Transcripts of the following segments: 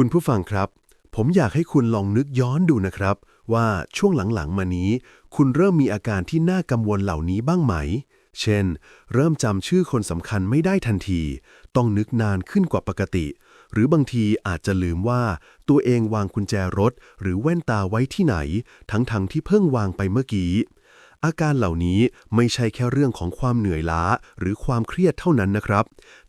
คุณผู้ฟังครับ ผมอยากให้คุณลองนึกย้อนดูนะครับ ว่าช่วงหลังๆ มานี้ คุณเริ่มมีอาการที่น่ากังวลเหล่านี้บ้างไหม เช่น เริ่มจำชื่อคนสำคัญไม่ได้ทันที ต้องนึกนานขึ้นกว่าปกติ หรือบางทีอาจจะลืมว่า ตัวเองวางกุญแจรถ หรือแว่นตาไว้ที่ไหน ทั้งๆที่เพิ่งวางไปเมื่อกี้ อาการเหล่านี้ไม่ใช่แค่เรื่องของความเหนื่อยล้าหรือความเครียดเท่านั้นนะครับ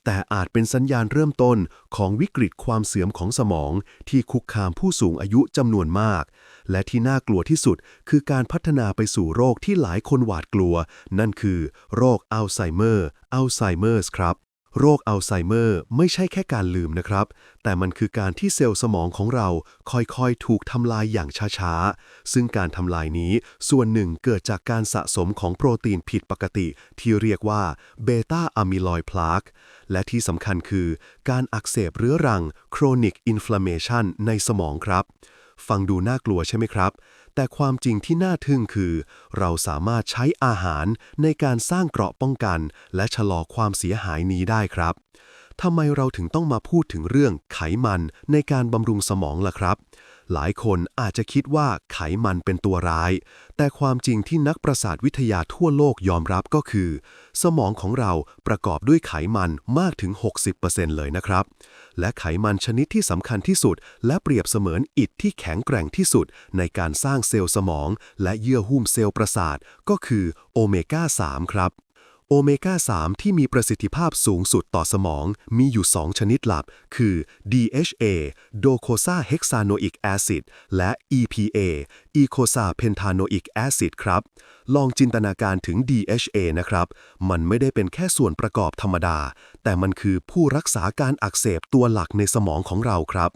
แต่อาจเป็นสัญญาณเริ่มต้นของวิกฤตความเสื่อมของสมอง ที่คุกคามผู้สูงอายุจำนวนมาก และที่น่ากลัวที่สุดคือการพัฒนาไปสู่โรคที่หลายคนหวาดกลัว นั่นคือ โรคอัลไซเมอร์ อัลไซเมอร์สครับ โรคอัลไซเมอร์ไม่ใช่แค่การลืมนะครับ แต่มันคือการที่เซลล์สมองของเราค่อยๆ ถูกทำลายอย่างช้าๆ ซึ่งการทำลายนี้ส่วนหนึ่งเกิดจากการสะสมของโปรตีนผิดปกติ ที่เรียกว่าเบต้าอะมิลอยพลากและที่สำคัญคือ การอักเสบเรื้อรัง chronic inflammation ในสมองครับ ฟังดูน่ากลัวใช่ไหมครับ แต่ความจริงที่น่าทึ่งคือ เราสามารถใช้อาหารในการสร้างเกราะป้องกัน และชะลอความเสียหายนี้ได้ครับทำไมเราถึงต้องมาพูดถึงเรื่องไขมันในการบำรุงสมองล่ะครับ หลายคนอาจจะคิดว่าไขมันเป็นตัวร้าย แต่ความจริงที่นักประสาทวิทยาทั่วโลกยอมรับก็คือ สมองของเราประกอบด้วยไขมันมากถึง 60%เลยนะครับ และไขมันชนิดที่สำคัญที่สุด และเปรียบเสมือนอิฐที่แข็งแกร่งที่สุด ในการสร้างเซลล์สมอง และเยื่อหุ้มเซลล์ประสาทก็คือโอเมก้า 3 ครับ โอเมก้า 3 ที่มีประสิทธิภาพสูงสุดต่อสมองมีอยู่ 2 ชนิดหลัก คือ DHA d o c o s a h e x a n o i c acid และ EPA e c o s a p e n t a n o i c acid ครับ ลองจินตนาการถึง DHA นะครับ มันไม่ได้เป็นแค่ส่วนประกอบธรรมดา แต่มันคือผู้รักษาการอักเสบตัวหลักในสมองของเราครับ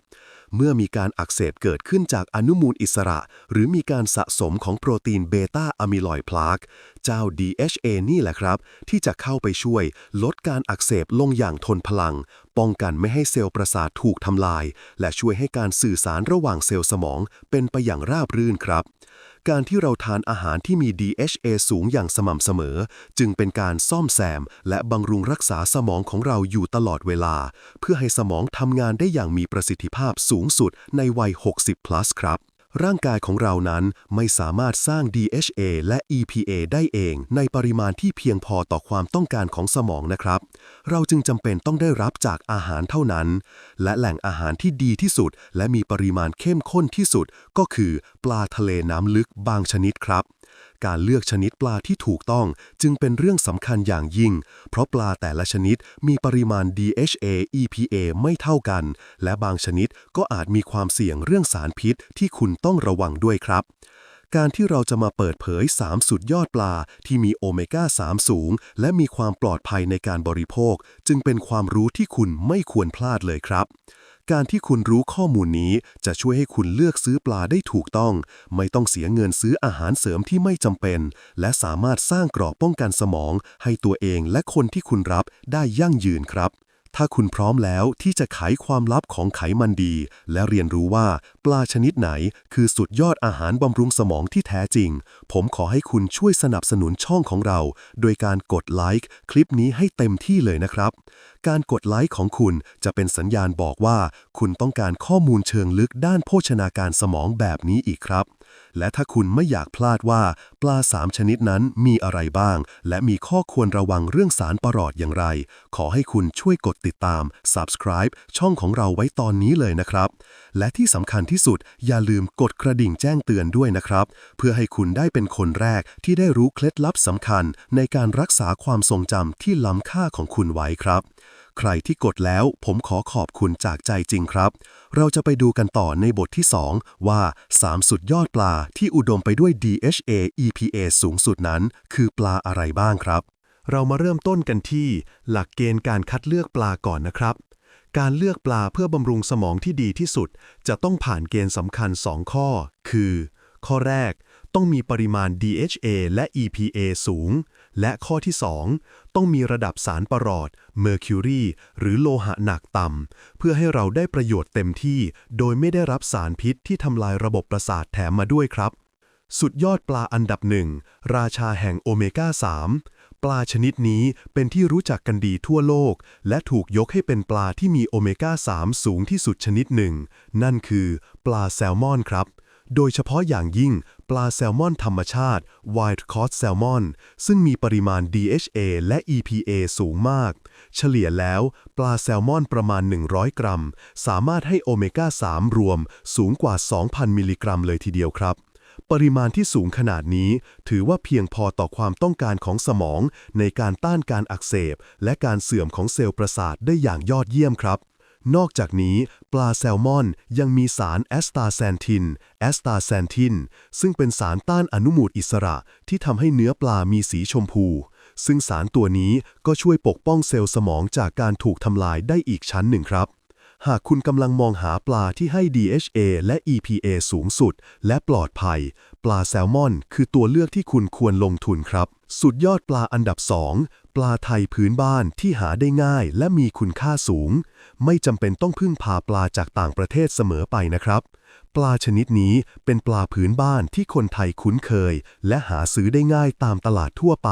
เมื่อมีการอักเสบเกิดขึ้นจากอนุมูลอิสระ หรือมีการสะสมของโปรตีนเบต้าอะมิลอยด์พลากเจ้า DHA นี่แหละครับ ที่จะเข้าไปช่วย ลดการอักเสบลงอย่างทนพลัง ป้องกันไม่ให้เซลล์ประสาทถูกทำลาย และช่วยให้การสื่อสารระหว่างเซลล์สมองเป็นไปอย่างราบรื่นครับ การที่เราทานอาหารที่มี DHA สูงอย่างสม่ำเสมอ จึงเป็นการซ่อมแซม และบำรุงรักษาสมองของเราอยู่ตลอดเวลา เพื่อให้สมองทำงานได้อย่างมีประสิทธิภาพสูงสุดในวัย 60 plus ครับ ร่างกายของเรานั้นไม่สามารถสร้าง DHA และ EPA ได้เองในปริมาณที่เพียงพอต่อความต้องการของสมองนะครับ เราจึงจำเป็นต้องได้รับจากอาหารเท่านั้น และแหล่งอาหารที่ดีที่สุด และมีปริมาณเข้มข้นที่สุด ก็คือ ปลาทะเลน้ำลึกบางชนิดครับ การเลือกชนิดปลาที่ถูกต้องจึงเป็นเรื่องสำคัญอย่างยิ่ง เพราะปลาแต่ละชนิดมีปริมาณ DHA EPA ไม่เท่ากัน และบางชนิดก็อาจมีความเสี่ยงเรื่องสารพิษที่คุณต้องระวังด้วยครับการที่เราจะมาเปิดเผย 3 สุดยอดปลาที่มีโอเมก้า 3 สูง และมีความปลอดภัยในการบริโภค จึงเป็นความรู้ที่คุณไม่ควรพลาดเลยครับ การที่คุณรู้ข้อมูลนี้จะช่วยให้คุณเลือกซื้อปลาได้ถูกต้อง ไม่ต้องเสียเงินซื้ออาหารเสริมที่ไม่จำเป็น และสามารถสร้างกรอบป้องกันสมอง ให้ตัวเองและคนที่คุณรับได้ยั่งยืนครับ ถ้าคุณพร้อมแล้วที่จะไขความลับของไขมันดี และเรียนรู้ว่าปลาชนิดไหนคือสุดยอดอาหารบำรุงสมองที่แท้จริง ผมขอให้คุณช่วยสนับสนุนช่องของเรา โดยการกดไลค์คลิปนี้ให้เต็มที่เลยนะครับ การกดไลค์ของคุณจะเป็นสัญญาณบอกว่า คุณต้องการข้อมูลเชิงลึกด้านโภชนาการสมองแบบนี้อีกครับ และถ้าคุณไม่อยากพลาดว่าปลาสามชนิดนั้นมีอะไรบ้าง และมีข้อควรระวังเรื่องสารปรอดอย่างไร ขอให้คุณช่วยกดติดตาม subscribe ช่องของเราไว้ตอนนี้เลยนะครับ และที่สำคัญที่สุดอย่าลืมกดกระดิ่งแจ้งเตือนด้วยนะครับ เพื่อให้คุณได้เป็นคนแรกที่ได้รู้เคล็ดลับสำคัญ ในการรักษาความทรงจำที่ล้ำค่าของคุณไว้ครับ ใครที่กดแล้วผมขอขอบคุณจากใจจริงครับ เราจะไปดูกันต่อในบทที่ 2 ว่า 3 สุดยอดปลาที่อุดมไปด้วย DHA EPA สูงสุดนั้น คือปลาอะไรบ้างครับ เรามาเริ่มต้นกันที่ หลักเกณฑ์การคัดเลือกปลาก่อนนะครับ การเลือกปลาเพื่อบำรุงสมองที่ดีที่สุด จะต้องผ่านเกณฑ์สำคัญ 2 ข้อ คือ ข้อแรกต้องมีปริมาณ DHA และ EPA สูง และข้อที่ 2 ต้องมีระดับสารประหลอดเมอร์คิวรีหรือโลหะหนักต่ำเพื่อให้เราได้ประโยชน์เต็มที่ โดยไม่ได้รับสารพิษที่ทำลายระบบประสาทแถมมาด้วยครับ สุดยอดปลาอันดับหนึ่งราชาแห่งโอเมก้า 3 ปลาชนิดนี้เป็นที่รู้จักกันดีทั่วโลก และถูกยกให้เป็นปลาที่มีโอเมก้า 3 สูงที่สุดชนิดหนึ่ง นั่นคือ ปลาแซลมอนครับ โดยเฉพาะอย่างยิ่งปลาแซลมอนธรรมชาติ Wild Caught Salmon ซึ่งมีปริมาณ DHA และ EPA สูงมาก เฉลี่ยแล้วปลาแซลมอนประมาณ 100 กรัม สามารถให้โอเมก้า 3 รวมสูงกว่า 2,000 มิลลิกรัมเลยทีเดียวครับ ปริมาณที่สูงขนาดนี้ ถือว่าเพียงพอต่อความต้องการของสมอง ในการต้านการอักเสบ และการเสื่อมของเซลล์ประสาทได้อย่างยอดเยี่ยมครับ นอกจากนี้ ปลาแซลมอนยังมีสารแอสตาแซนทินแอสตาแซนทิน ซึ่งเป็นสารต้านอนุมูลอิสระที่ทำให้เนื้อปลามีสีชมพู ซึ่งสารตัวนี้ก็ช่วยปกป้องเซลล์สมองจากการถูกทำลายได้อีกชั้นหนึ่งครับ หากคุณกำลังมองหาปลาที่ให้ DHA และ EPA สูงสุด และปลอดภัย ปลาแซลมอน คือตัวเลือกที่คุณควรลงทุนครับ สุดยอดปลาอันดับ2ปลาไทยพื้นบ้านที่หาได้ง่ายและมีคุณค่าสูง ไม่จำเป็นต้องพึ่งพาปลาจากต่างประเทศเสมอไปนะครับ ปลาชนิดนี้เป็นปลาพื้นบ้านที่คนไทยคุ้นเคย และหาซื้อได้ง่ายตามตลาดทั่วไป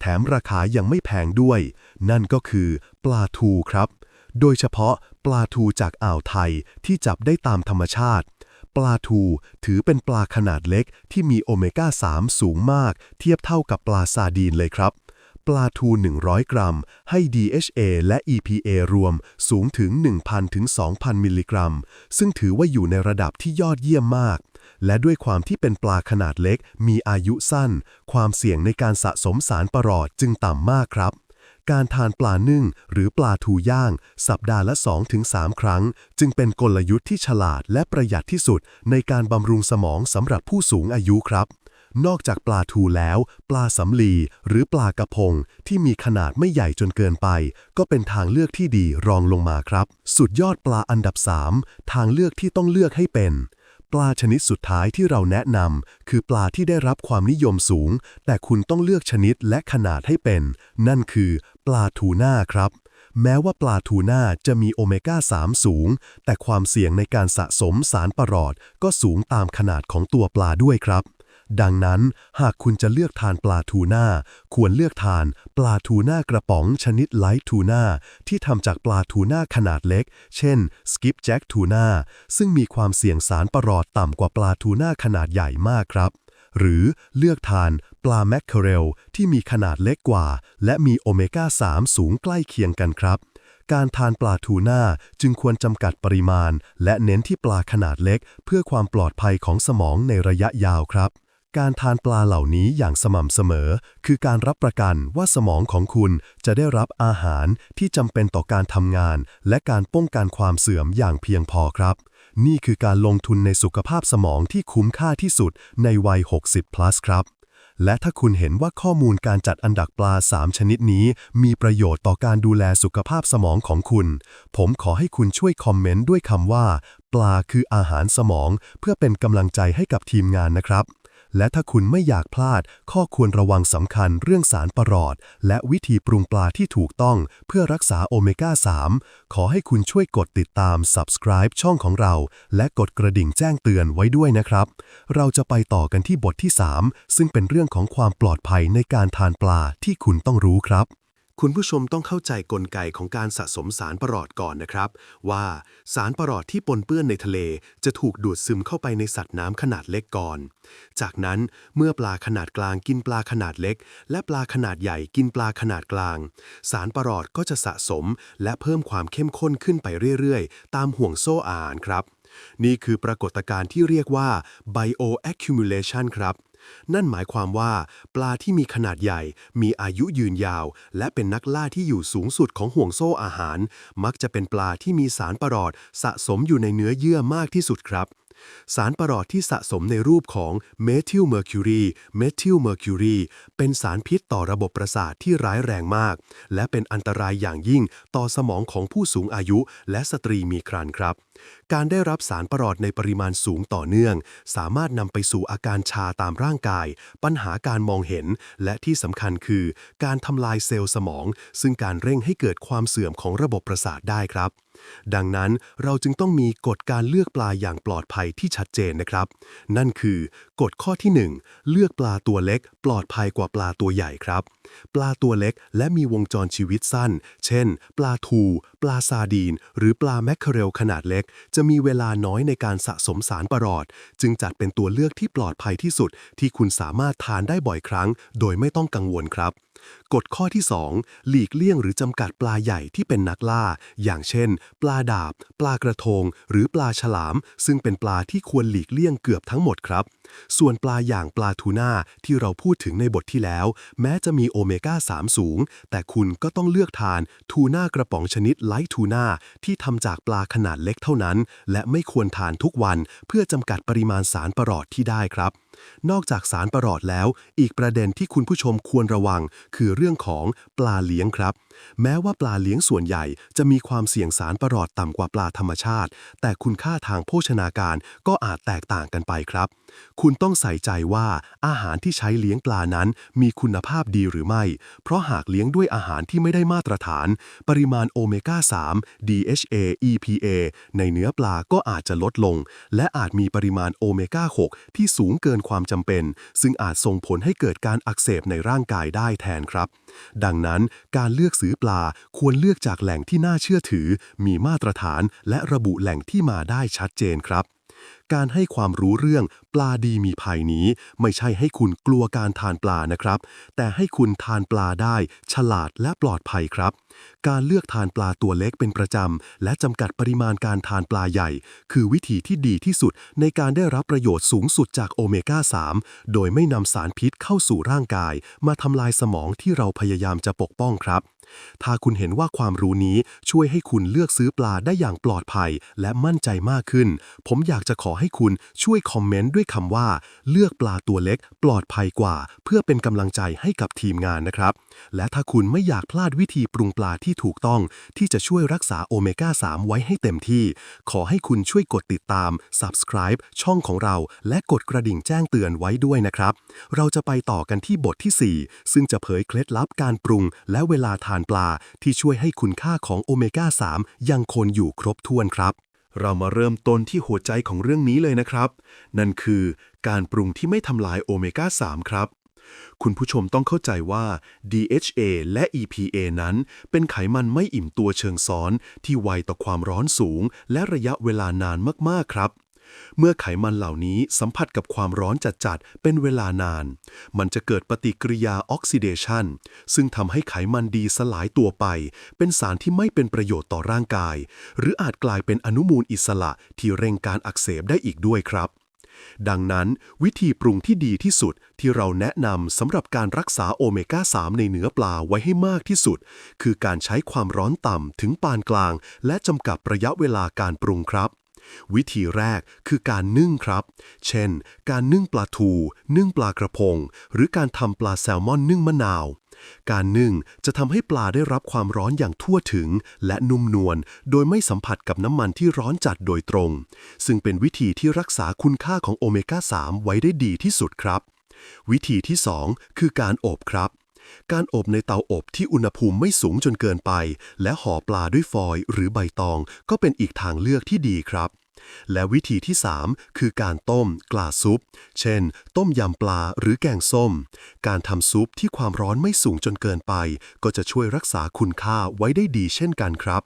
แถมราคายังไม่แพงด้วย นั่นก็คือ ปลาทูครับ โดยเฉพาะปลาทูจากอ่าวไทยที่จับได้ตามธรรมชาติ ปลาทูถือเป็นปลาขนาดเล็กที่มีโอเมก้า 3 สูงมาก เทียบเท่ากับปลาซาดีนเลยครับ ปลาทู 100 กรัม ให้ DHA และ EPA รวมสูงถึง 1,000 ถึง 2,000 มิลลิกรัม ซึ่งถือว่าอยู่ในระดับที่ยอดเยี่ยมมาก และด้วยความที่เป็นปลาขนาดเล็ก มีอายุสั้น ความเสี่ยงในการสะสมสารประหลอดจึงต่ำมากครับ การทานปลานึ่งหรือปลาทูย่าง สัปดาห์ละ 2-3 ครั้ง จึงเป็นกลยุทธ์ที่ฉลาดและประหยัดที่สุด ในการบำรุงสมองสำหรับผู้สูงอายุครับ นอกจากปลาทูแล้ว ปลาสำลีหรือปลากระพง ที่มีขนาดไม่ใหญ่จนเกินไป ก็เป็นทางเลือกที่ดีรองลงมาครับ สุดยอดปลาอันดับ 3 ทางเลือกที่ต้องเลือกให้เป็น ปลาชนิดสุดท้ายที่เราแนะนำคือปลาที่ได้รับความนิยมสูง แต่คุณต้องเลือกชนิดและขนาดให้เป็น นั่นคือ ปลาทูน่าครับ แม้ว่าปลาทูน่าจะมีโอเมก้า 3 สูง แต่ความเสี่ยงในการสะสมสารปรอดก็สูงตามขนาดของตัวปลาด้วยครับ ดังนั้นหากคุณจะเลือกทานปลาทูน่าควรเลือกทานปลาทูน่ากระป๋องชนิดไลท์ทูน่าที่ทำจากปลาทูน่าขนาดเล็ก เช่น skip jack ทูน่าซึ่งมีความเสี่ยงสารประหลอดต่ำกว่าปลาทูน่าขนาดใหญ่มากครับ หรือเลือกทานปลาแมคเคอเรลที่มีขนาดเล็กกว่า และมีโอเมก้า 3 สูงใกล้เคียงกันครับการทานปลาทูน่าจึงควรจำกัดปริมาณ และเน้นที่ปลาขนาดเล็ก เพื่อความปลอดภัยของสมองในระยะยาวครับ การทานปลาเหล่านี้อย่างสม่ำเสมอ คือการรับประกันว่าสมองของคุณจะได้รับอาหารที่จำเป็นต่อการทำงาน และการป้องกันความเสื่อมอย่างเพียงพอครับ นี่คือการลงทุนในสุขภาพสมองที่คุ้มค่าที่สุดในวัย 60 plus ครับ และถ้าคุณเห็นว่าข้อมูลการจัดอันดับปลา 3 ชนิดนี้ มีประโยชน์ต่อการดูแลสุขภาพสมองของคุณ ผมขอให้คุณช่วยคอมเมนต์ด้วยคำว่า ปลาคืออาหารสมอง เพื่อเป็นกำลังใจให้กับทีมงานนะครับ และถ้าคุณไม่อยากพลาด ข้อควรระวังสำคัญเรื่องสารประหลอด และวิธีปรุงปลาที่ถูกต้องเพื่อรักษาโอเมก้า 3 ขอให้คุณช่วยกดติดตาม subscribe ช่องของเรา และกดกระดิ่งแจ้งเตือนไว้ด้วยนะครับ เราจะไปต่อกันที่บทที่ 3 ซึ่งเป็นเรื่องของความปลอดภัยในการทานปลาที่คุณต้องรู้ครับ คุณผู้ชมต้องเข้าใจกลไกของการสะสมสารประหลอดก่อนนะครับ ว่าสารประหลอดที่ปนเปื้อนในทะเล จะถูกดูดซึมเข้าไปในสัตว์น้ำขนาดเล็กก่อน จากนั้นเมื่อปลาขนาดกลางกินปลาขนาดเล็ก และปลาขนาดใหญ่กินปลาขนาดกลาง สารประหลอดก็จะสะสม และเพิ่มความเข้มข้นขึ้นไปเรื่อยๆ ตามห่วงโซ่อาหารครับ นี่คือปรากฏการณ์ที่เรียกว่า bioaccumulation ครับ นั่นหมายความว่าปลาที่มีขนาดใหญ่ มีอายุยืนยาว และเป็นนักล่าที่อยู่สูงสุดของห่วงโซ่อาหาร มักจะเป็นปลาที่มีสารประหลอด สะสมอยู่ในเนื้อเยื่อมากที่สุดครับ สารประหลอดที่สะสมในรูปของเมทิลเมอร์คิวรีเมทิลเมอร์คิวรีเป็นสารพิษต่อระบบประสาทที่ร้ายแรงมาก และเป็นอันตรายอย่างยิ่งต่อสมองของผู้สูงอายุ และสตรีมีครรภ์ครับ การได้รับสารประหลอดในปริมาณสูงต่อเนื่อง สามารถนำไปสู่อาการชาตามร่างกาย ปัญหาการมองเห็น และที่สำคัญคือ การทำลายเซลล์สมอง ซึ่งการเร่งให้เกิดความเสื่อมของระบบประสาทได้ครับ ดังนั้นเราจึงต้องมีกฎการเลือกปลาอย่างปลอดภัยที่ชัดเจนนะครับ นั่นคือกฎข้อที่ 1 เลือกปลาตัวเล็ก ปลอดภัยกว่าปลาตัวใหญ่ครับ ปลาตัวเล็กและมีวงจรชีวิตสั้น เช่น ปลาทู ปลาซาดีน หรือปลาแมคเคอเรลขนาดเล็ก จะมีเวลาน้อยในการสะสมสารประหลอด จึงจัดเป็นตัวเลือกที่ปลอดภัยที่สุด ที่คุณสามารถทานได้บ่อยครั้ง โดยไม่ต้องกังวลครับ กฎข้อที่ 2 หลีกเลี่ยงหรือจำกัดปลาใหญ่ที่เป็นนักล่า อย่างเช่น ปลาดาบ ปลากระทง หรือปลาฉลาม ซึ่งเป็นปลาที่ควรหลีกเลี่ยงเกือบทั้งหมดครับ ส่วนปลาอย่างปลาทูน่าที่เราพูดถึงในบทที่แล้ว แม้จะมีโอเมก้า 3 สูง แต่คุณก็ต้องเลือกทานทูน่ากระป๋องชนิดไลท์ทูน่าที่ทำจากปลาขนาดเล็กเท่านั้น และไม่ควรทานทุกวัน เพื่อจำกัดปริมาณสารประหลอดที่ได้ครับนอกจากสารประหลอดแล้ว อีกประเด็นที่คุณผู้ชมควรระวัง คือเรื่องของปลาเลี้ยงครับ แม้ว่าปลาเลี้ยงส่วนใหญ่จะมีความเสี่ยงสารประหลอดต่ำกว่าปลาธรรมชาติ แต่คุณค่าทางโภชนาการก็อาจแตกต่างกันไปครับ คุณต้องใส่ใจว่าอาหารที่ใช้เลี้ยงปลานั้นมีคุณภาพดีหรือไม่ เพราะหากเลี้ยงด้วยอาหารที่ไม่ได้มาตรฐาน ปริมาณโอเมก้า 3 DHA EPA ในเนื้อปลาก็อาจจะลดลง และอาจมีปริมาณโอเมก้า 6 ที่สูงเกินความจำเป็น ซึ่งอาจส่งผลให้เกิดการอักเสบในร่างกายได้แทนครับ ดังนั้นการเลือกซื้อปลาควรเลือกจากแหล่งที่น่าเชื่อถือ มีมาตรฐานและระบุแหล่งที่มาได้ชัดเจนครับ การให้ความรู้เรื่องปลาดีมีภัยนี้ ไม่ใช่ให้คุณกลัวการทานปลานะครับ แต่ให้คุณทานปลาได้ ฉลาดและปลอดภัยครับ การเลือกทานปลาตัวเล็กเป็นประจำ และจำกัดปริมาณการทานปลาใหญ่ คือวิธีที่ดีที่สุดในการได้รับประโยชน์สูงสุดจากโอเมก้า 3 โดยไม่นำสารพิษเข้าสู่ร่างกาย มาทำลายสมองที่เราพยายามจะปกป้องครับ ถ้าคุณเห็นว่าความรู้นี้ช่วยให้คุณเลือกซื้อปลาได้อย่างปลอดภัย และมั่นใจมากขึ้น ผมอยากจะขอให้คุณช่วยคอมเมนต์ด้วยคำว่า เลือกปลาตัวเล็ก ปลอดภัยกว่า เพื่อเป็นกำลังใจให้กับทีมงานนะครับ และถ้าคุณไม่อยากพลาดวิธีปรุงปลาาที่ถูกต้องที่จะช่วยรักษาโอเมก้า 3 ไว้ให้เต็มที่ ขอให้คุณช่วยกดติดตาม subscribe ช่องของเรา และกดกระดิ่งแจ้งเตือนไว้ด้วยนะครับ เราจะไปต่อกันที่บทที่ 4 ซึ่งจะเผยเคล็ดลับการปรุง และเวลาทานปลาที่ช่วยให้คุณค่าของโอเมก้า 3 ยังคงอยู่ครบถ้วนครับเรามาเริ่มต้นที่หัวใจของเรื่องนี้เลยนะครับ นั่นคือการปรุงที่ไม่ทำลายโอเมก้า 3 ครับ คุณผู้ชมต้องเข้าใจว่า DHA และ EPA นั้น เป็นไขมันไม่อิ่มตัวเชิงซ้อน ที่ไวต่อความร้อนสูง และระยะเวลานานมาก ๆ ครับเมื่อไขมันเหล่านี้สัมผัสกับความร้อนจัดๆ เป็นเวลานาน มันจะเกิดปฏิกิริยาออกซิเดชันซึ่งทำให้ไขมันดีสลายตัวไป เป็นสารที่ไม่เป็นประโยชน์ต่อร่างกาย หรืออาจกลายเป็นอนุมูลอิสระที่เร่งการอักเสบได้อีกด้วยครับ ดังนั้นวิธีปรุงที่ดีที่สุดที่เราแนะนำสำหรับการรักษาโอเมก้า 3 ในเนื้อปลาไว้ให้มากที่สุด คือการใช้ความร้อนต่ำถึงปานกลาง และจำกัดระยะเวลาการปรุงครับ วิธีแรกคือการนึ่งครับ เช่น การนึ่งปลาทู นึ่งปลากระพง หรือการทำปลาแซลมอนนึ่งมะนาว การนึ่งจะทำให้ปลาได้รับความร้อนอย่างทั่วถึง และนุ่มนวลโดยไม่สัมผัสกับน้ำมันที่ร้อนจัดโดยตรง ซึ่งเป็นวิธีที่รักษาคุณค่าของโอเมก้า 3 ไว้ได้ดีที่สุดครับ วิธีที่ 2 คือการอบครับการอบในเตาอบที่อุณหภูมิไม่สูงจนเกินไป และห่อปลาด้วยฟอยล์หรือใบตอง ก็เป็นอีกทางเลือกที่ดีครับ และวิธีที่ 3 คือการต้มกลาซุป เช่น ต้มยำปลาหรือแกงส้ม การทำซุปที่ความร้อนไม่สูงจนเกินไป ก็จะช่วยรักษาคุณค่าไว้ได้ดีเช่นกันครับ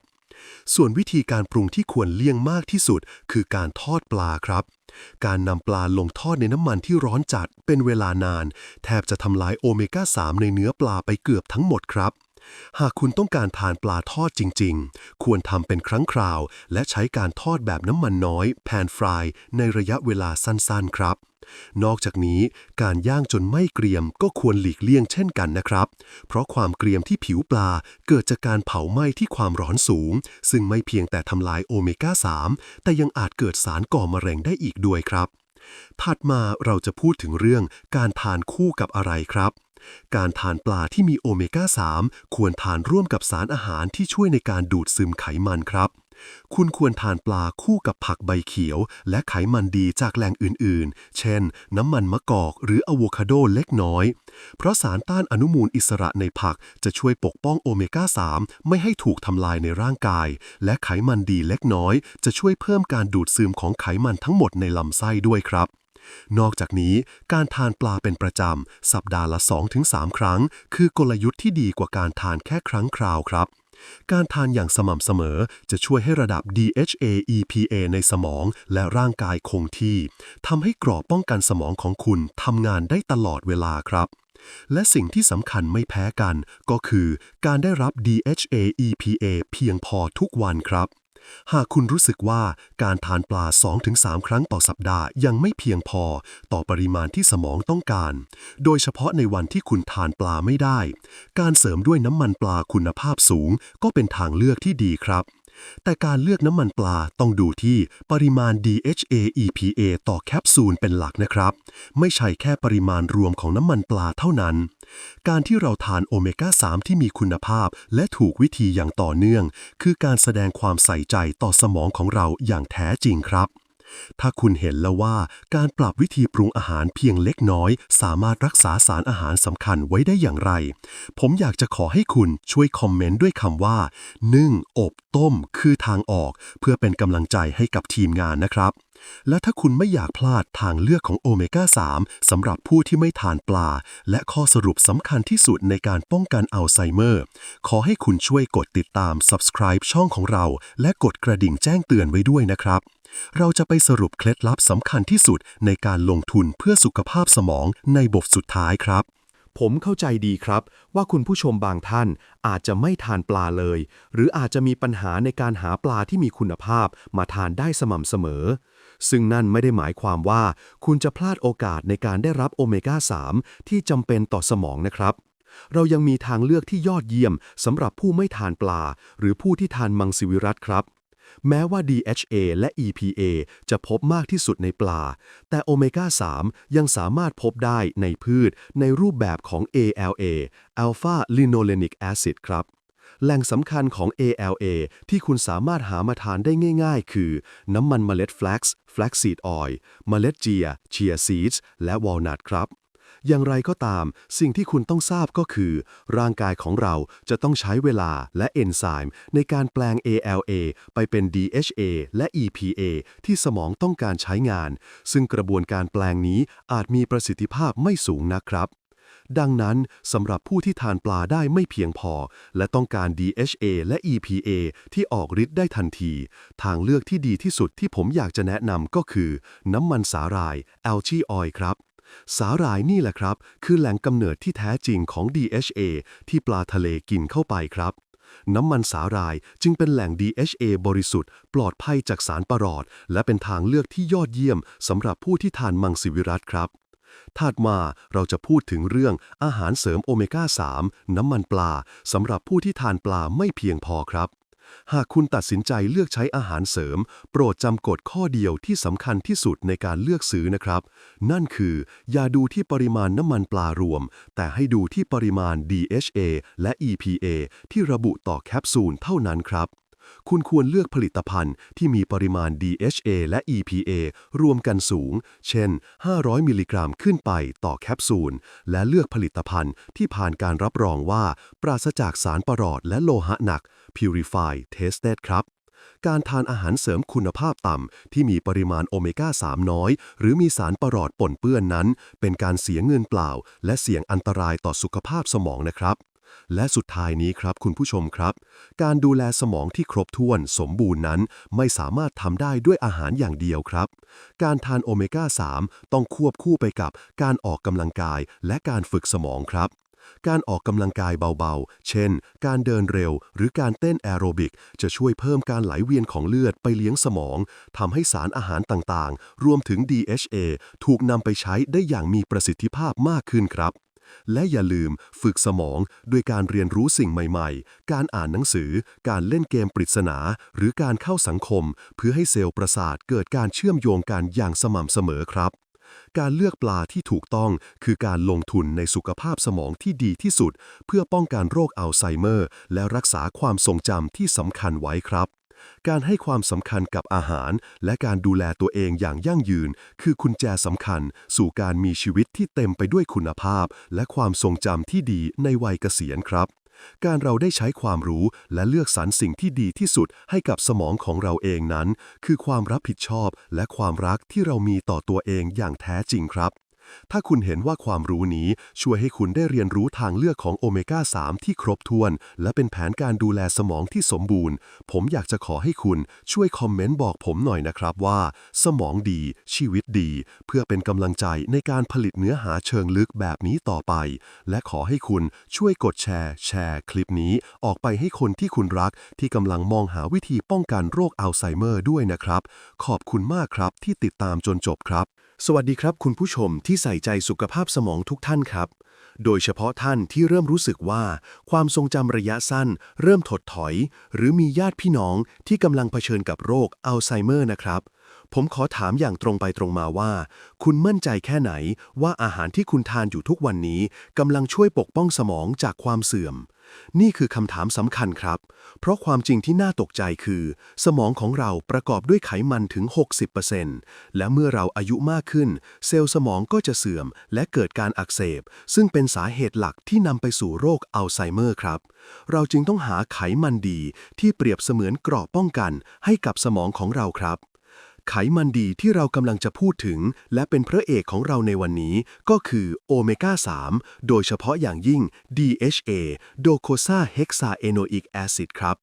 ส่วนวิธีการปรุงที่ควรเลี่ยงมากที่สุด คือการทอดปลาครับ การนำปลาลงทอดในน้ำมันที่ร้อนจัดเป็นเวลานาน แทบจะทำลายโอเมก้า 3 ในเนื้อปลาไปเกือบทั้งหมดครับ หากคุณต้องการทานปลาทอดจริง ๆ ควรทำเป็นครั้งคราว และใช้การทอดแบบน้ำมันน้อยแพนฟรายในระยะเวลาสั้นๆ ครับ นอกจากนี้การย่างจนไม่เกรียมก็ควรหลีกเลี่ยงเช่นกันนะครับ เพราะความเกรียมที่ผิวปลาเกิดจากการเผาไหม้ที่ความร้อนสูง ซึ่งไม่เพียงแต่ทำลายโอเมก้า 3 แต่ยังอาจเกิดสารก่อมะเร็งได้อีกด้วยครับถัดมาเราจะพูดถึงเรื่องการทานคู่กับอะไรครับ การทานปลาที่มีโอเมก้า 3 ควรทานร่วมกับสารอาหารที่ช่วยในการดูดซึมไขมันครับ คุณควรทานปลาคู่กับผักใบเขียว และไขมันดีจากแหล่งอื่นๆ เช่น น้ำมันมะกอกหรืออะโวคาโดเล็กน้อย เพราะสารต้านอนุมูลอิสระในผักจะช่วยปกป้องโอเมก้า 3 ไม่ให้ถูกทำลายในร่างกาย และไขมันดีเล็กน้อย จะช่วยเพิ่มการดูดซึมของไขมันทั้งหมดในลำไส้ด้วยครับ นอกจากนี้การทานปลาเป็นประจำ สัปดาห์ละ 2-3 ครั้ง คือกลยุทธ์ที่ดีกว่าการทานแค่ครั้งคราวครับการทานอย่างสม่ำเสมอจะช่วยให้ระดับ DHA EPA ในสมองและร่างกายคงที่ทำให้กรอบป้องกันสมองของคุณทำงานได้ตลอดเวลาครับ และสิ่งที่สำคัญไม่แพ้กันก็คือการได้รับ DHA EPA เพียงพอทุกวันครับ หากคุณรู้สึกว่าการทานปลา 2-3 ครั้งต่อสัปดาห์ยังไม่เพียงพอ ต่อปริมาณที่สมองต้องการ โดยเฉพาะในวันที่คุณทานปลาไม่ได้ การเสริมด้วยน้ำมันปลาคุณภาพสูง ก็เป็นทางเลือกที่ดีครับ แต่การเลือกน้ำมันปลาต้องดูที่ปริมาณ DHA EPA ต่อแคปซูลเป็นหลักนะครับ ไม่ใช่แค่ปริมาณรวมของน้ำมันปลาเท่านั้น การที่เราทานโอเมก้า 3 ที่มีคุณภาพและถูกวิธีอย่างต่อเนื่อง คือการแสดงความใส่ใจต่อสมองของเราอย่างแท้จริงครับ ถ้าคุณเห็นแล้วว่าการปรับวิธีปรุงอาหารเพียงเล็กน้อย สามารถรักษาสารอาหารสำคัญไว้ได้อย่างไร ผมอยากจะขอให้คุณช่วยคอมเมนต์ด้วยคำว่านึ่งอบต้มคือทางออก เพื่อเป็นกำลังใจให้กับทีมงานนะครับ และถ้าคุณไม่อยากพลาดทางเลือกของโอเมก้า 3 สำหรับผู้ที่ไม่ทานปลา และข้อสรุปสำคัญที่สุดในการป้องกันอัลไซเมอร์ ขอให้คุณช่วยกดติดตาม subscribe ช่องของเรา และกดกระดิ่งแจ้งเตือนไว้ด้วยนะครับ เราจะไปสรุปเคล็ดลับสำคัญที่สุดในการลงทุนเพื่อสุขภาพสมองในบทสุดท้ายครับ ผมเข้าใจดีครับ ว่าคุณผู้ชมบางท่านอาจจะไม่ทานปลาเลย หรืออาจจะมีปัญหาในการหาปลาที่มีคุณภาพมาทานได้สม่ำเสมอ ซึ่งนั่นไม่ได้หมายความว่า คุณจะพลาดโอกาสในการได้รับโอเมก้า 3 ที่จำเป็นต่อสมองนะครับ เรายังมีทางเลือกที่ยอดเยี่ยมสำหรับผู้ไม่ทานปลา หรือผู้ที่ทานมังสวิรัตครับ แม้ว่า DHA และ EPA จะพบมากที่สุดในปลา แต่โอเมก้า 3 ยังสามารถพบได้ในพืชในรูปแบบของ ALA Alpha Linolenic Acid ครับแหล่งสำคัญของ ALA ที่คุณสามารถหามาทานได้ง่าย ๆ คือ น้ำมันเมล็ดแฟลกซ์ flaxseed oil เมล็ดเจีย chia seeds และวอลนัทครับ อย่างไรก็ตาม สิ่งที่คุณต้องทราบก็คือ ร่างกายของเราจะต้องใช้เวลาและเอนไซม์ในการแปลง ALA ไปเป็น DHA และ EPA ที่สมองต้องการใช้งาน ซึ่งกระบวนการแปลงนี้อาจมีประสิทธิภาพไม่สูงนะครับดังนั้นสำหรับผู้ที่ทานปลาได้ไม่เพียงพอ และต้องการ DHA และ EPA ที่ออกฤทธิ์ได้ทันที ทางเลือกที่ดีที่สุดที่ผมอยากจะแนะนำก็คือ น้ำมันสาหร่าย Algae Oil ครับ สาหร่ายนี่แหละครับ คือแหล่งกำเนิดที่แท้จริงของ DHA ที่ปลาทะเลกินเข้าไปครับ น้ำมันสาหร่ายจึงเป็นแหล่ง DHA บริสุทธิ์ ปลอดภัยจากสารประหลอด และเป็นทางเลือกที่ยอดเยี่ยมสำหรับผู้ที่ทานมังสวิรัตครับถัดมาเราจะพูดถึงเรื่องอาหารเสริมโอเมก้า 3 น้ำมันปลาสำหรับผู้ที่ทานปลาไม่เพียงพอครับ หากคุณตัดสินใจเลือกใช้อาหารเสริม โปรดจำกฎข้อเดียวที่สำคัญที่สุดในการเลือกซื้อนะครับ นั่นคือ อย่าดูที่ปริมาณน้ำมันปลารวม แต่ให้ดูที่ปริมาณ DHA และ EPA ที่ระบุต่อแคปซูลเท่านั้นครับ คุณควรเลือกผลิตภัณฑ์ที่มีปริมาณ DHA และ EPA รวมกันสูง เช่น 500 มิลลิกรัมขึ้นไปต่อแคปซูล และเลือกผลิตภัณฑ์ที่ผ่านการรับรองว่า ปราศจากสารประหลอดและโลหะหนัก Purify Tested ครับการทานอาหารเสริมคุณภาพต่ำ ที่มีปริมาณโอเมก้า 3 น้อย หรือมีสารประหลอดปนเปื้อนนั้น เป็นการเสียเงินเปล่า และเสี่ยงอันตรายต่อสุขภาพสมองนะครับ และสุดท้ายนี้ครับคุณผู้ชมครับ การดูแลสมองที่ครบถ้วนสมบูรณ์นั้น ไม่สามารถทำได้ด้วยอาหารอย่างเดียวครับ การทานโอเมก้า 3 ต้องควบคู่ไปกับการออกกำลังกายและการฝึกสมองครับการออกกำลังกายเบาๆ เช่น การเดินเร็ว หรือการเต้นแอโรบิก จะช่วยเพิ่มการไหลเวียนของเลือดไปเลี้ยงสมอง ทำให้สารอาหารต่างๆ รวมถึง DHA ถูกนำไปใช้ได้อย่างมีประสิทธิภาพมากขึ้นครับ และอย่าลืมฝึกสมองด้วยการเรียนรู้สิ่งใหม่ๆ การอ่านหนังสือ การเล่นเกมปริศนา หรือการเข้าสังคม เพื่อให้เซลล์ประสาทเกิดการเชื่อมโยงกันอย่างสม่ำเสมอครับ การเลือกปลาที่ถูกต้องคือการลงทุนในสุขภาพสมองที่ดีที่สุด เพื่อป้องกันโรคอัลไซเมอร์ และรักษาความทรงจำที่สำคัญไว้ครับ การให้ความสำคัญกับอาหาร และการดูแลตัวเองอย่างยั่งยืน คือกุญแจสำคัญ สู่การมีชีวิตที่เต็มไปด้วยคุณภาพ และความทรงจำที่ดีในวัยเกษียณครับ การเราได้ใช้ความรู้และเลือกสรรสิ่งที่ดีที่สุดให้กับสมองของเราเองนั้น คือความรับผิดชอบและความรักที่เรามีต่อตัวเองอย่างแท้จริงครับ ถ้าคุณเห็นว่าความรู้นี้ช่วยให้คุณได้เรียนรู้ทางเลือกของโอเมก้า 3 ที่ครบถ้วน และเป็นแผนการดูแลสมองที่สมบูรณ์ ผมอยากจะขอให้คุณช่วยคอมเมนต์บอกผมหน่อยนะครับว่า สมองดี ชีวิตดี เพื่อเป็นกำลังใจในการผลิตเนื้อหาเชิงลึกแบบนี้ต่อไป และขอให้คุณช่วยกดแชร์ แชร์คลิปนี้ ออกไปให้คนที่คุณรัก ที่กำลังมองหาวิธีป้องกันโรคอัลไซเมอร์ด้วยนะครับ ขอบคุณมากครับที่ติดตามจนจบครับ สวัสดีครับคุณผู้ชมที่ใส่ใจสุขภาพสมองทุกท่านครับ โดยเฉพาะท่านที่เริ่มรู้สึกว่า ความทรงจำระยะสั้น เริ่มถดถอย หรือมีญาติพี่น้องที่กำลังเผชิญกับโรคอัลไซเมอร์นะครับ ผมขอถามอย่างตรงไปตรงมาว่า คุณมั่นใจแค่ไหนว่าอาหารที่คุณทานอยู่ทุกวันนี้กำลังช่วยปกป้องสมองจากความเสื่อม นี่คือคำถามสำคัญครับ เพราะความจริงที่น่าตกใจคือ สมองของเราประกอบด้วยไขมันถึง 60%และเมื่อเราอายุมากขึ้น เซลล์สมองก็จะเสื่อมและเกิดการอักเสบ ซึ่งเป็นสาเหตุหลักที่นำไปสู่โรคอัลไซเมอร์ครับ เราจึงต้องหาไขมันดีที่เปรียบเสมือนเกราะป้องกันให้กับสมองของเราครับ ไขมันดีที่เรากำลังจะพูดถึง และเป็นพระเอกของเราในวันนี้ ก็คือโอเมก้า 3 โดยเฉพาะอย่างยิ่ง DHA โดโคซาเฮกซาเอโนอิกแอซิดครับ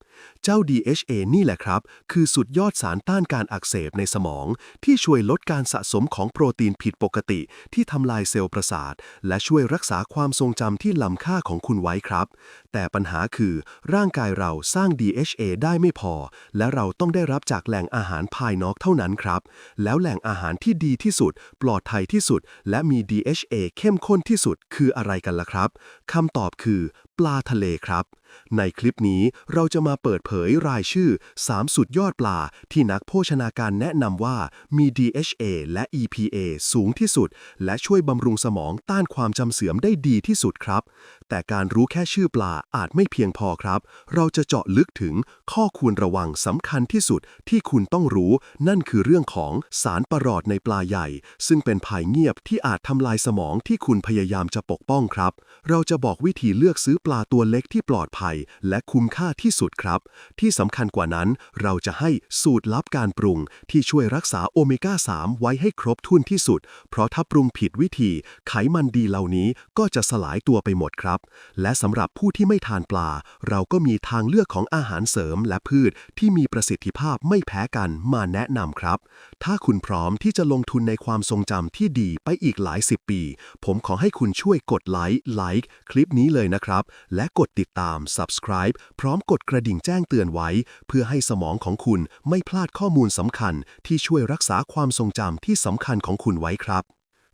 เจ้า DHA นี่แหละครับ คือสุดยอดสารต้านการอักเสบในสมอง ที่ช่วยลดการสะสมของโปรตีนผิดปกติ ที่ทำลายเซลล์ประสาท และช่วยรักษาความทรงจำที่ล้ำค่าของคุณไว้ครับ แต่ปัญหาคือร่างกายเราสร้าง DHA ได้ไม่พอ และเราต้องได้รับจากแหล่งอาหารภายนอกเท่านั้นครับ แล้วแหล่งอาหารที่ดีที่สุด ปลอดภัยที่สุด และมี DHA เข้มข้นที่สุดคืออะไรกันล่ะครับคำตอบคือปลาทะเลครับ ในคลิปนี้เราจะมาเปิดเผยรายชื่อ 3 สุดยอดปลาที่นักโภชนาการแนะนำว่ามี DHA และ EPA สูงที่สุด และช่วยบำรุงสมองต้านความจำเสื่อมได้ดีที่สุดครับ แต่การรู้แค่ชื่อปลาอาจไม่เพียงพอครับ เราจะเจาะลึกถึงข้อควรระวังสำคัญที่สุดที่คุณต้องรู้นั่นคือเรื่องของสารประหลอดในปลาใหญ่ ซึ่งเป็นภัยเงียบที่อาจทำลายสมองที่คุณพยายามจะปกป้องครับ เราจะบอกวิธีเลือกซื้อปลาลาตัวเล็กที่ปลอดภัยและคุ้มค่าที่สุดครับ ที่สำคัญกว่านั้นเราจะให้สูตรลับการปรุง ที่ช่วยรักษาโอเมก้า 3 ไว้ให้ครบถ้วนที่สุด เพราะถ้าปรุงผิดวิธี ไขมันดีเหล่านี้ก็จะสลายตัวไปหมดครับ และสำหรับผู้ที่ไม่ทานปลา เราก็มีทางเลือกของอาหารเสริมและพืชที่มีประสิทธิภาพไม่แพ้กันมาแนะนำครับ ถ้าคุณพร้อมที่จะลงทุนในความทรงจำที่ดีไปอีกหลายสิบปี ผมขอให้คุณช่วยกดไลค์ไลค์คลิปนี้เลยนะครับและกดติดตาม subscribe พร้อมกดกระดิ่งแจ้งเตือนไว้ เพื่อให้สมองของคุณไม่พลาดข้อมูลสำคัญ ที่ช่วยรักษาความทรงจำที่สำคัญของคุณไว้ครับ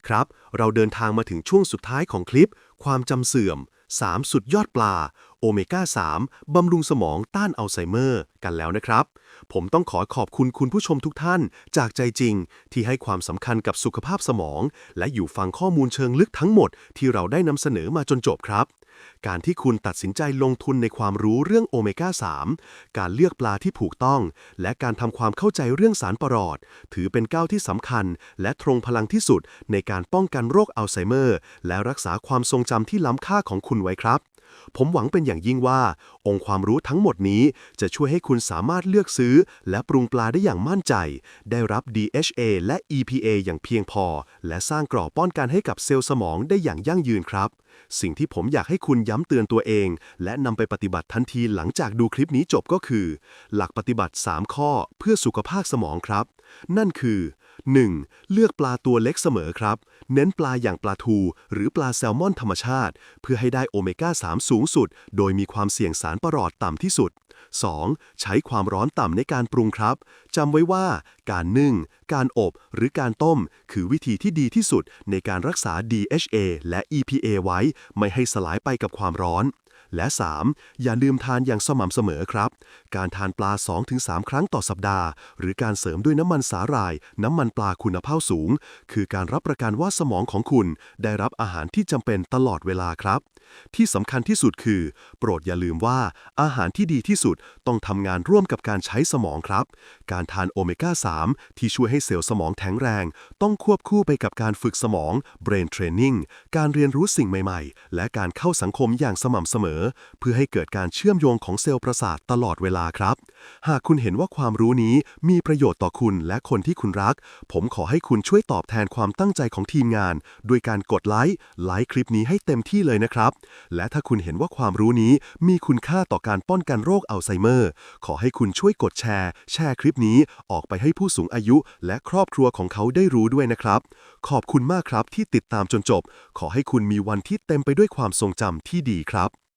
ครับ เราเดินทางมาถึงช่วงสุดท้ายของคลิป ความจำเสื่อม 3 สุดยอดปลา โอเมก้า 3 บำรุงสมองต้านอัลไซเมอร์ กันแล้วนะครับ ผมต้องขอขอบคุณคุณผู้ชมทุกท่าน จากใจจริงที่ให้ความสำคัญกับสุขภาพสมอง และอยู่ฟังข้อมูลเชิงลึกทั้งหมดที่เราได้นำเสนอมาจนจบครับ การที่คุณตัดสินใจลงทุนในความรู้เรื่องโอเมก้า 3 การเลือกปลาที่ถูกต้อง และการทำความเข้าใจเรื่องสารปรอด ถือเป็นก้าวที่สำคัญ และตรงพลังที่สุดในการป้องกันโรคอัลไซเมอร์ และรักษาความทรงจำที่ล้ำค่าของคุณไว้ครับ ผมหวังเป็นอย่างยิ่งว่า องค์ความรู้ทั้งหมดนี้จะช่วยให้คุณสามารถเลือกซื้อ และปรุงปลาได้อย่างมั่นใจ ได้รับ DHA และ EPA อย่างเพียงพอ และสร้างกรอบป้องกันให้กับเซลล์สมองได้อย่างยั่งยืนครับ สิ่งที่ผมอยากให้คุณย้ำเตือนตัวเอง และนำไปปฏิบัติทันทีหลังจากดูคลิปนี้จบก็คือ หลักปฏิบัติ 3 ข้อเพื่อสุขภาพสมองครับ นั่นคือ 1. เลือกปลาตัวเล็กเสมอครับ เน้นปลาอย่างปลาทู หรือปลาแซลมอนธรรมชาติ เพื่อให้ได้โอเมก้า 3 สูงสุด โดยมีความเสี่ยงสารประหลอดต่ำที่สุด 2. ใช้ความร้อนต่ำในการปรุงครับจำไว้ว่า การนึ่ง การอบหรือการต้ม คือวิธีที่ดีที่สุดในการรักษา DHA และ EPA ไว้ ไม่ให้สลายไปกับความร้อน และ 3. อย่าลืมทานอย่างสม่ำเสมอครับ การทานปลา 2-3 ครั้งต่อสัปดาห์ หรือการเสริมด้วยน้ำมันสาหร่าย น้ำมันปลาคุณภาพสูง คือการรับประกันว่าสมองของคุณ ได้รับอาหารที่จำเป็นตลอดเวลาครับ ที่สำคัญที่สุดคือ โปรดอย่าลืมว่าอาหารที่ดีที่สุดต้องทำงานร่วมกับการใช้สมองครับ การทานโอเมก้า 3 ที่ช่วยให้เซลล์สมองแข็งแรง ต้องควบคู่ไปกับการฝึกสมอง brain training การเรียนรู้สิ่งใหม่ ๆ และการเข้าสังคมอย่างสม่ำเสมอเพื่อให้เกิดการเชื่อมโยงของเซลล์ประสาทตลอดเวลาครับ หากคุณเห็นว่าความรู้นี้มีประโยชน์ต่อคุณและคนที่คุณรัก ผมขอให้คุณช่วยตอบแทนความตั้งใจของทีมงานโดยการกดไลค์ไลค์คลิปนี้ให้เต็มที่เลยนะครับ และถ้าคุณเห็นว่าความรู้นี้มีคุณค่าต่อการป้องกันโรคอัลไซเมอร์ ขอให้คุณช่วยกดแชร์ แชร์คลิปนี้ออกไปให้ผู้สูงอายุ และครอบครัวของเขาได้รู้ด้วยนะครับ ขอบคุณมากครับที่ติดตามจนจบ ขอให้คุณมีวันที่เต็มไปด้วยความทรงจำที่ดีครับ